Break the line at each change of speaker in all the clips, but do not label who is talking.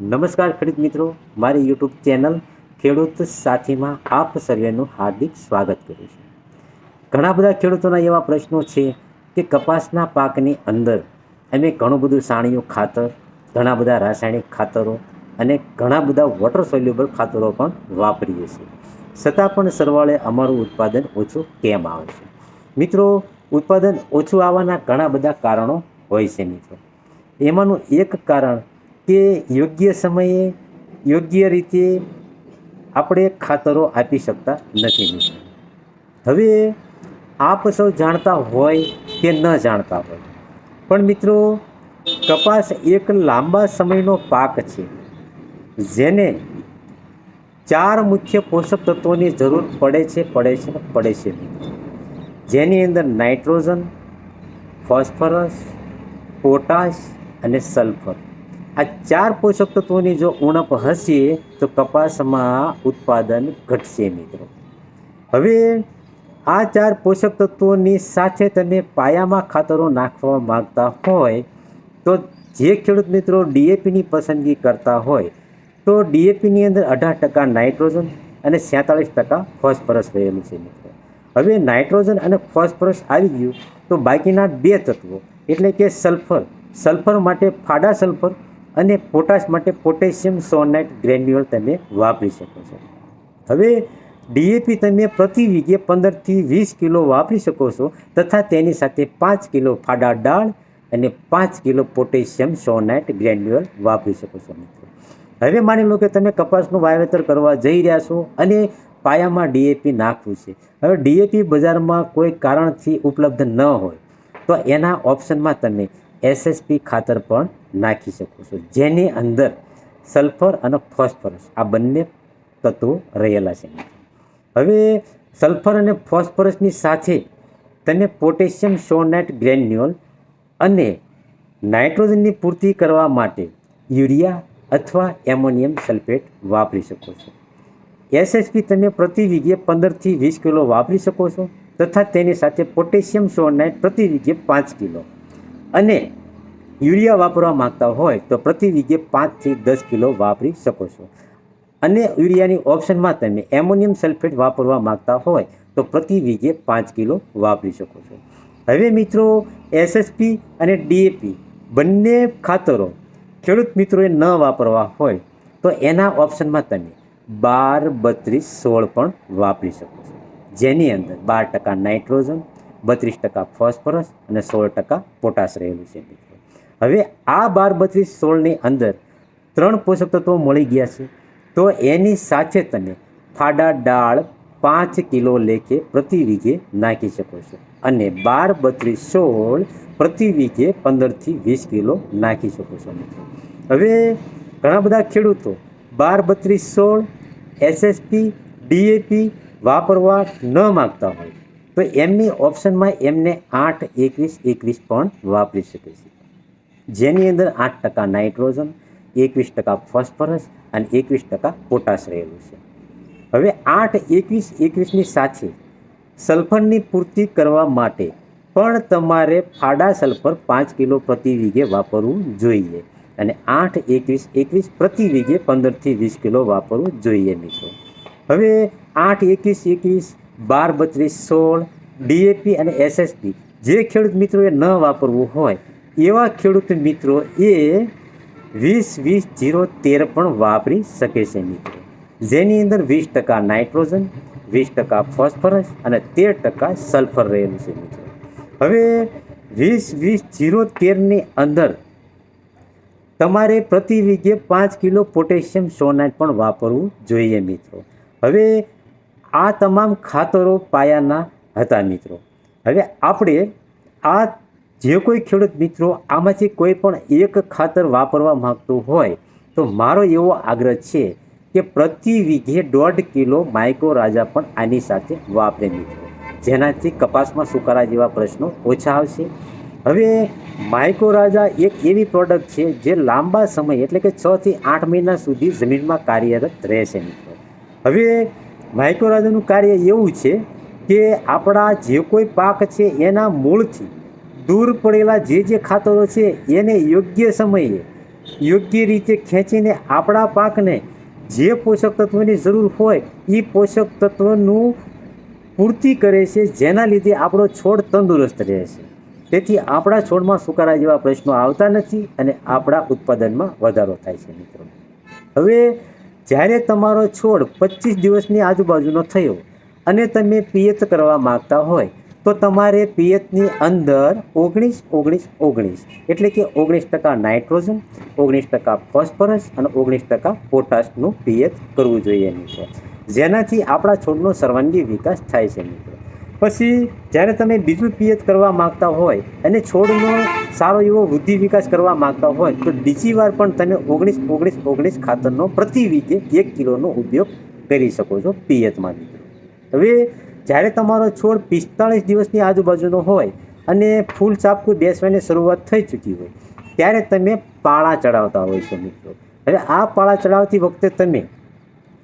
નમસ્કાર ખેડૂત મિત્રો, મારી યુટ્યુબ ચેનલ ખેડૂત સાથીમાં આપ સર્વેનું હાર્દિક સ્વાગત કરું છું. ઘણા બધા ખેડૂતોના એવા પ્રશ્નો છે કે કપાસના પાકની અંદર અમે ઘણું બધું સાણીયું ખાતર, ઘણા બધા રાસાયણિક ખાતરો અને ઘણા બધા વોટર સોલ્યુબલ ખાતરો પણ વાપરીએ છીએ. છતાં પણ સરવાળે અમારું ઉત્પાદન ઓછું કેમ આવે છે? મિત્રો, ઉત્પાદન ઓછું આવવાના ઘણા બધા કારણો હોય છે મિત્રો. એમાંનું એક કારણ કે યોગ્ય સમયે, યોગ્ય રીતે આપણે ખાતરો આપી શકતા નથી. હવે આપ સૌ જાણતા હોય કે ન જાણતા હોય. પણ મિત્રો, કપાસ એક લાંબા સમયનો પાક છે, જેને ચાર મુખ્ય પોષક તત્વોની જરૂર પડે છે પડે છે પડે છે. જેની અંદર નાઇટ્રોજન, ફોસ્ફરસ, પોટાશ અને સલ્ફર. આ ચાર પોષક તત્વોની જો ઉણપ હશે તો કપાસમાં ઉત્પાદન ઘટશે મિત્રો. હવે આ ચાર પોષક તત્વોની સાથે તમે પાયામાં ખાતરો નાખવા માગતા હોય તો જે ખેડૂત મિત્રો ડીએપીની પસંદગી કરતા હોય તો ડીએપીની અંદર અઢાર ટકા નાઇટ્રોજન અને સેતાળીસ ટકા ફોસ્ફરસ રહેલું છે મિત્રો. હવે નાઇટ્રોજન અને ફોસ્ફરસ આવી ગયું તો બાકીના બે તત્વો એટલે કે સલ્ફર. સલ્ફર માટે ફાડા સલ્ફર અને પોટાશ માટે પોટેશિયમ સોનાઇટ ગ્રેન્યુઅલ તમે વાપરી શકો છો. હવે ડીએપી તમે પ્રતિ વીઘે પંદરથી વીસ કિલો વાપરી શકો છો તથા તેની સાથે પાંચ કિલો ફાડા દાળ અને પાંચ કિલો પોટેશિયમ સોનાઇટ ગ્રેન્યુઅલ વાપરી શકો છો મિત્રો. હવે માની લો કે તમે કપાસનું વાવેતર કરવા જઈ રહ્યા છો અને પાયામાં ડીએપી નાખવું છે. હવે ડીએપી બજારમાં કોઈ કારણથી ઉપલબ્ધ ન હોય તો એના ઓપ્શનમાં તમે એસએસપી ખાતર પણ નાખી શકો છો. જેની અંદર સલ્ફર અને ફોસ્ફરસ આ બંને તત્વો રહેલા છે. હવે સલ્ફર અને ફોસ્ફરસની સાથે તમે પોટેશિયમ, સોનેટ ગ્રેન્યુઅલ અને નાઇટ્રોજનની પૂર્તિ કરવા માટે યુરિયા અથવા એમોનિયમ સલ્ફેટ વાપરી શકો છો. એસએસપી તમે પ્રતિ પંદરથી વીસ કિલો વાપરી શકો છો તથા તેની સાથે પોટેશિયમ સોનાઇટ પ્રતિ વીઘે પાંચ કિલો. અને યુરિયા વાપરવા માંગતા હોય તો પ્રતિ વીઘે પાંચથી દસ કિલો વાપરી શકો છો. અને યુરિયાની ઓપ્શનમાં તમે એમોનિયમ સલ્ફેટ વાપરવા માંગતા હોય તો પ્રતિ વીઘે પાંચ કિલો વાપરી શકો છો. હવે મિત્રો, એસએસપી અને ડીએપી બંને ખાતરો ખેડૂત મિત્રોએ ન વાપરવા હોય તો એના ઓપ્શનમાં તમે બાર, બત્રીસ, સોળ પણ વાપરી શકો છો. જેની અંદર બાર ટકા નાઇટ્રોજન બત્રીસ ટકા ફોસ્ફરસ અને સોળ ટકા પોટાશ રહેલું છે મિત્રો. હવે આ બાર બત્રીસ સોળની અંદર ત્રણ પોષક તત્વો મળી ગયા છે. તો એની સાથે તમે ફાડા ડાળ પાંચ કિલો લેખે પ્રતિ વીઘે નાખી શકો છો અને બાર બત્રીસ સોળ પ્રતિ વીઘે પંદરથી વીસ કિલો નાખી શકો છો મિત્રો. હવે ઘણા બધા ખેડૂતો બાર બત્રીસ સોળ, એસએસપી, ડીએપી વાપરવા ન માગતા હોય તો એમની ઓપ્શનમાં એમને આઠ, એકવીસ એકવીસ પણ વાપરી શકે છે. જેની અંદર આઠ ટકા નાઇટ્રોજન, એકવીસ ટકા ફોસ્ફરસ અને એકવીસ ટકા પોટાશ રહેલું છે. હવે આઠ, એકવીસ, એકવીસની સાથે સલ્ફરની પૂર્તિ કરવા માટે પણ તમારે ફાડા સલ્ફર પાંચ કિલો પ્રતિ વીઘે વાપરવું જોઈએ અને આઠ, એકવીસ એકવીસ પ્રતિ વીઘે પંદરથી વીસ કિલો વાપરવું જોઈએ મિત્રો. હવે આઠ, એકવીસ એકવીસ બાર બત્રીસ સોળ, ડીએપી અને એસએસપી. જે ખેડૂત મિત્રોએ ન વાપરવું હોય, એવા ખેડૂત મિત્રો એ વીસ વીસ જીરો તેર પણ વાપરી શકે છે મિત્રો. જેની અંદર વીસ ટકા નાઇટ્રોજન, વીસ ટકા ફોસ્ફરસ અને તેર ટકા સલ્ફર રહેલું છે મિત્રો. હવે વીસ વીસ જીરો તેરની અંદર તમારે પ્રતિ વીઘે પાંચ કિલો પોટેશિયમ સોનાઇટ પણ વાપરવું જોઈએ મિત્રો. હવે આ તમામ ખાતરો પાયાના હતા મિત્રો. હવે આપણે આ જે કોઈ ખેડૂત મિત્રો આમાંથી કોઈ પણ એક ખાતર વાપરવા માંગતું હોય, તો મારો એવો આગ્રહ છે કે પ્રતિ વીઘે દોઢ કિલો માઇકો રાજા પણ આની સાથે વાપરે મિત્રો. જેનાથી કપાસમાં સુકારા જેવા પ્રશ્નો ઓછા આવશે. હવે માઇકો રાજા એક એવી પ્રોડક્ટ છે જે લાંબા સમય એટલે કે છથી આઠ મહિના સુધી જમીનમાં કાર્યરત રહેશે મિત્રો. હવે માઇક્રો રાજાનું કાર્ય એવું છે કે આપણા જે કોઈ પાક છે એના મૂળથી દૂર પડેલા જે જે ખાતરો છે એને યોગ્ય સમયે યોગ્ય રીતે ખેંચીને આપણા પાકને જે પોષક તત્વોની જરૂર હોય એ પોષક તત્વનું પૂર્તિ કરે છે, જેના લીધે આપણો છોડ તંદુરસ્ત રહે છે. તેથી આપણા છોડમાં સુકારા જેવા પ્રશ્નો આવતા નથી અને આપણા ઉત્પાદનમાં વધારો થાય છે મિત્રો. હવે જ્યારે તમારો છોડ પચીસ દિવસની આજુબાજુનો થયો અને તમે પિયત કરવા માગતા હોય, તો તમારે પિયતની અંદર ઓગણીસ ઓગણીસ ઓગણીસ. એટલે કે ઓગણીસ ટકા નાઇટ્રોજન, ઓગણીસ ટકા ફોસ્ફરસ અને ઓગણીસ ટકા પોટાશનું પિયત કરવું જોઈએ મિત્રો. જેનાથી આપણા છોડનો સર્વાંગી વિકાસ થાય છે મિત્રો. પછી જ્યારે તમે બીજું પિયત કરવા માગતા હોય અને છોડનો સારો એવો વૃદ્ધિ વિકાસ કરવા માગતા હોય, તો બીજી વાર પણ તમે ઓગણીસ ઓગણીસ ઓગણીસ ખાતરનો પ્રતિ વીઘે એક કિલોનો ઉપયોગ કરી શકો છો પિયતમાં. હવે જ્યારે તમારો છોડ પિસ્તાળીસ દિવસની આજુબાજુનો હોય અને ફૂલ ચાપકું બેસવાની શરૂઆત થઈ ચૂકી હોય, ત્યારે તમે પાળા ચડાવતા હોય છો મિત્રો. હવે આ પાળા ચડાવતી વખતે તમે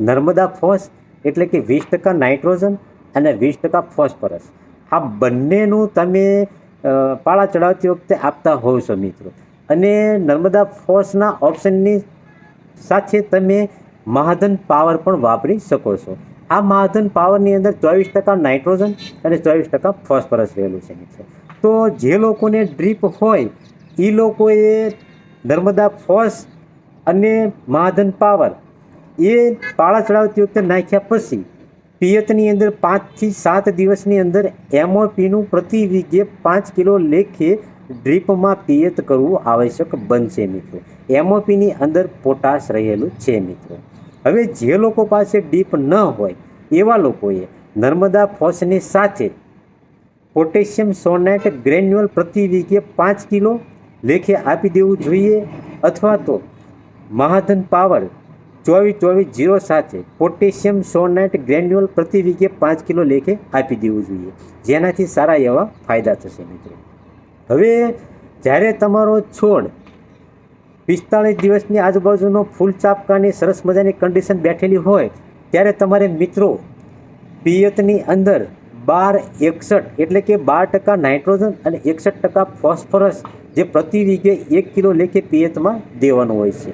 નર્મદા ફોસ એટલે કે વીસ ટકા નાઇટ્રોજન અને વીસ ટકા ફોસ્ફરસ. આ બંનેનું તમે પાળા ચડાવતી વખતે આપતા હોવ છો મિત્રો. અને નર્મદા ફોસના ઓપ્શનની સાથે તમે મહાધન પાવર પણ વાપરી શકો છો. આ મહાધન પાવરની અંદર ચોવીસ ટકા નાઇટ્રોજન અને ચોવીસ ટકા ફોસ્ફરસ રહેલું છે મિત્રો. તો જે લોકોને ડ્રીપ હોય એ લોકોએ નર્મદા ફોસ અને મહાધન પાવર એ પાળા ચડાવતી વખતે નાખ્યા પછી પિયતની અંદર પાંચથી સાત દિવસની અંદર એમઓપીનું પ્રતિ વીઘે પાંચ કિલો લેખે ડ્રીપમાં પિયત કરવું આવશ્યક બનશે મિત્રો. એમઓપીની અંદર પોટાશ રહેલું છે મિત્રો. હવે જે લોકો પાસે ડીપ ન હોય, એવા લોકોએ નર્મદા ફોસની સાથે પોટેશિયમ સોનેટ ગ્રેન્યુઅલ પ્રતિ વીઘે પાંચ કિલો લેખે આપી દેવું જોઈએ અથવા તો મહાધન પાવર ચોવીસ ચોવીસ જીરો સાથે પોટેશિયમ સોનાઇટ ગ્રેન્યુઅલ પ્રતિ વીઘે પાંચ કિલો લેખે આપી દેવું જોઈએ. જેનાથી સારા એવા ફાયદા થશે મિત્રો. હવે જ્યારે તમારો છોડ પિસ્તાળીસ દિવસની આજુબાજુનો ફૂલ ચાપકાની સરસ મજાની કન્ડિશન બેઠેલી હોય, ત્યારે તમારે મિત્રો પિયતની અંદર બાર એકસઠ એટલે કે બાર ટકા નાઇટ્રોજન અને એકસઠ ટકા ફોસ્ફરસ જે પ્રતિ વીઘે એક કિલો લેખે પિયતમાં દેવાનું હોય છે.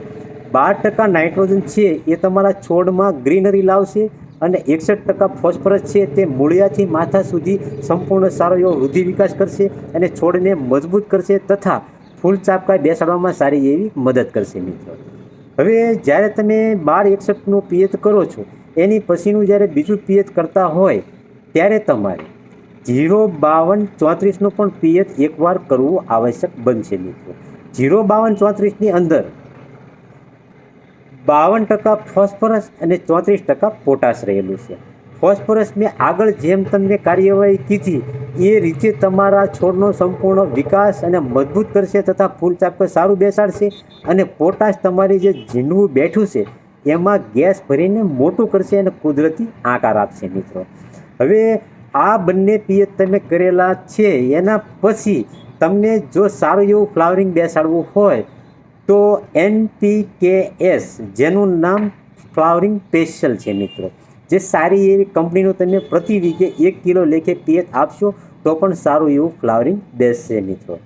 બાર ટકા નાઇટ્રોજન છે એ તમારા છોડમાં ગ્રીનરી લાવશે અને એકસઠ ટકા ફોસ્ફરસ છે તે મૂળિયાથી માથા સુધી સંપૂર્ણ સારો એવો વૃદ્ધિ વિકાસ કરશે અને છોડને મજબૂત કરશે તથા ફૂલ ચાપકાઈ બેસાડવામાં સારી એવી મદદ કરશે મિત્રો. હવે જ્યારે તમે બાર એકસઠનું પિયત કરો છો, એની પછીનું જ્યારે બીજું પિયત કરતા હોય, ત્યારે તમારે જીરો બાવન ચોત્રીસનું પણ પિયત એકવાર કરવું આવશ્યક બનશે મિત્રો. જીરો બાવન ચોત્રીસની અંદર બાવન ટકા ફોસ્ફરસ અને ચોત્રીસ ટકા પોટાશ રહેલું છે. ફોસ્ફરસ મેં આગળ જેમ તમને કાર્યવાહી કીધી, એ રીતે તમારા છોડનો સંપૂર્ણ વિકાસ અને મજબૂત કરશે તથા ફૂલ ચાપકર સારું બેસાડશે અને પોટાશ તમારી જે ઝીંડવું બેઠું છે, એમાં ગેસ ભરીને મોટું કરશે અને કુદરતી આકાર આપશે મિત્રો. હવે આ બંને પિયત તમે કરેલા છે, એના પછી તમને જો સારું એવું ફ્લાવરિંગ બેસાડવું હોય તો એનપીકેએસ, જેનું નામ ફ્લાવરિંગ સ્પેશિયલ છે મિત્રો. જે સારી એવી કંપનીનું તમે પ્રતિ વીકે એક કિલો લેખે પીએચ આપશો, તો પણ સારું એવું ફ્લાવરિંગ બેસશે મિત્રો.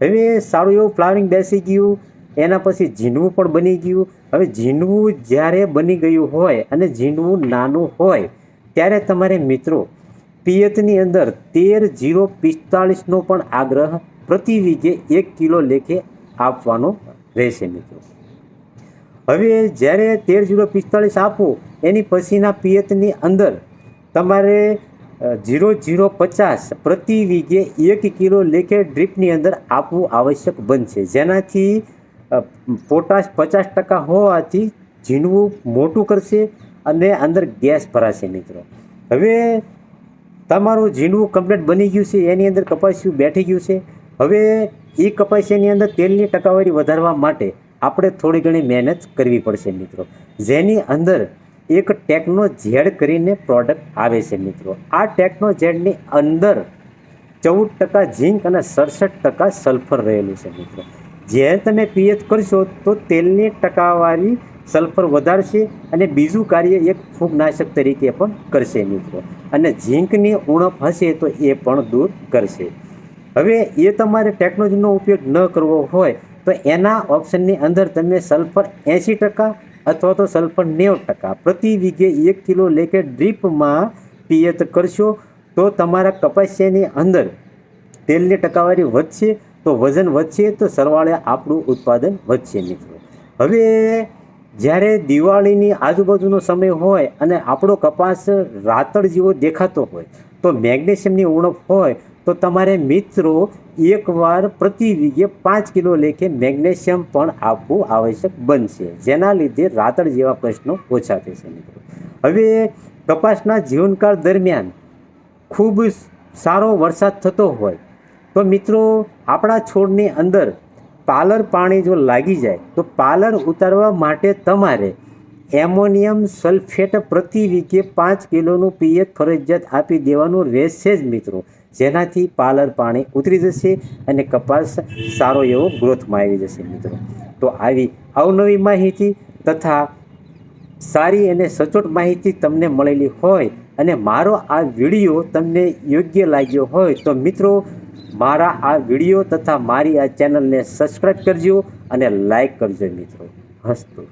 હવે સારું એવું ફ્લાવરિંગ બેસી ગયું, એના પછી ઝીંડવું પણ બની ગયું. હવે ઝીંડવું જ્યારે બની ગયું હોય અને ઝીંડવું નાનું હોય, ત્યારે તમારે મિત્રો પિયતની અંદર તેર જીરો પિસ્તાળીસનો પણ આગ્રહ પ્રતિ વીઘે એક કિલો લેખે આપવાનો રહેશે મિત્રો. હવે જ્યારે તેર જીરો પિસ્તાળીસ આપો, એની પછીના પિયતની અંદર તમારે જીરો જીરો પચાસ પ્રતિ વીઘે એક કિલો લેખે ડ્રીપની અંદર આપવું આવશ્યક બનશે. જેનાથી પોટાશ પચાસ ટકા હોવાથી ઝીણવું મોટું કરશે અને અંદર ગેસ ભરાશે મિત્રો. હવે તમારું ઝીણવું કમ્પ્લીટ બની ગયું છે, એની અંદર કપાસિયું બેઠી ગયું છે. હવે એ કપાસિયાની અંદર તેલની ટકાવારી વધારવા માટે આપણે થોડી ઘણી મહેનત કરવી પડશે મિત્રો. જેની અંદર એક ટેકનો ઝેડ કરીને પ્રોડક્ટ આવે છે મિત્રો. આ ટેકનો ઝેડની અંદર ચૌદ ટકા ઝીંક અને સડસઠ ટકા સલ્ફર રહેલું છે મિત્રો. જ્યારે તમે પિયત કરશો તો તેલની ટકાવારી સલ્ફર વધારશે અને બીજું કાર્ય એક ફૂગનાશક તરીકે પણ કરશે મિત્રો. અને ઝીંકની ઉણપ હશે તો એ પણ દૂર કરશે. હવે એ તમારે ટેકનોલોજીનો ઉપયોગ ન કરવો હોય તો એના ઓપ્શનની અંદર તમે સલ્ફર એંસી ટકા અથવા તો સલ્ફર નેવું ટકા પ્રતિ વીઘે એક કિલો લેકે ડ્રીપમાં પિયત કરશો તો તમારા કપાસિયાની અંદર તેલની ટકાવારી વધશે, તો વજન વધશે, તો સરવાળે આપણું ઉત્પાદન વધશે મિત્રો. હવે જ્યારે દિવાળીની આજુબાજુનો સમય હોય અને આપણો કપાસ રાતળ જેવો દેખાતો હોય, તો મેગ્નેશિયમની ઉણપ હોય તો તમારે મિત્રો એકવાર પ્રતિ વીઘે પાંચ કિલો લેખે મેગ્નેશિયમ પણ આપવું આવશ્યક બનશે. જેના લીધે રાતળ જેવા પ્રશ્નો ઓછા થશે મિત્રો. હવે કપાસના જીવનકાળ દરમિયાન ખૂબ સારો વરસાદ થતો હોય તો મિત્રો આપણા છોડની અંદર પાલર પાણી જો લાગી જાય તો પાલર ઉતારવા માટે તમારે એમોનિયમ સલ્ફેટ પ્રતિ વીઘે પાંચ કિલોનું પીએચ ફરજિયાત આપી દેવાનું રહેશે જ મિત્રો. જેનાથી પાલર પાણી ઉતરી જશે અને કપાસ સારો એવો ગ્રોથમાં આવી જશે મિત્રો. તો આવી અવનવી માહિતી તથા સારી અને સચોટ માહિતી તમને મળેલી હોય અને મારો આ વીડિયો તમને યોગ્ય લાગ્યો હોય તો મિત્રો, મારા આ વીડિયો તથા મારી આ ચેનલને સબસ્ક્રાઈબ કરજો અને લાઈક કરજો મિત્રો. હસતું.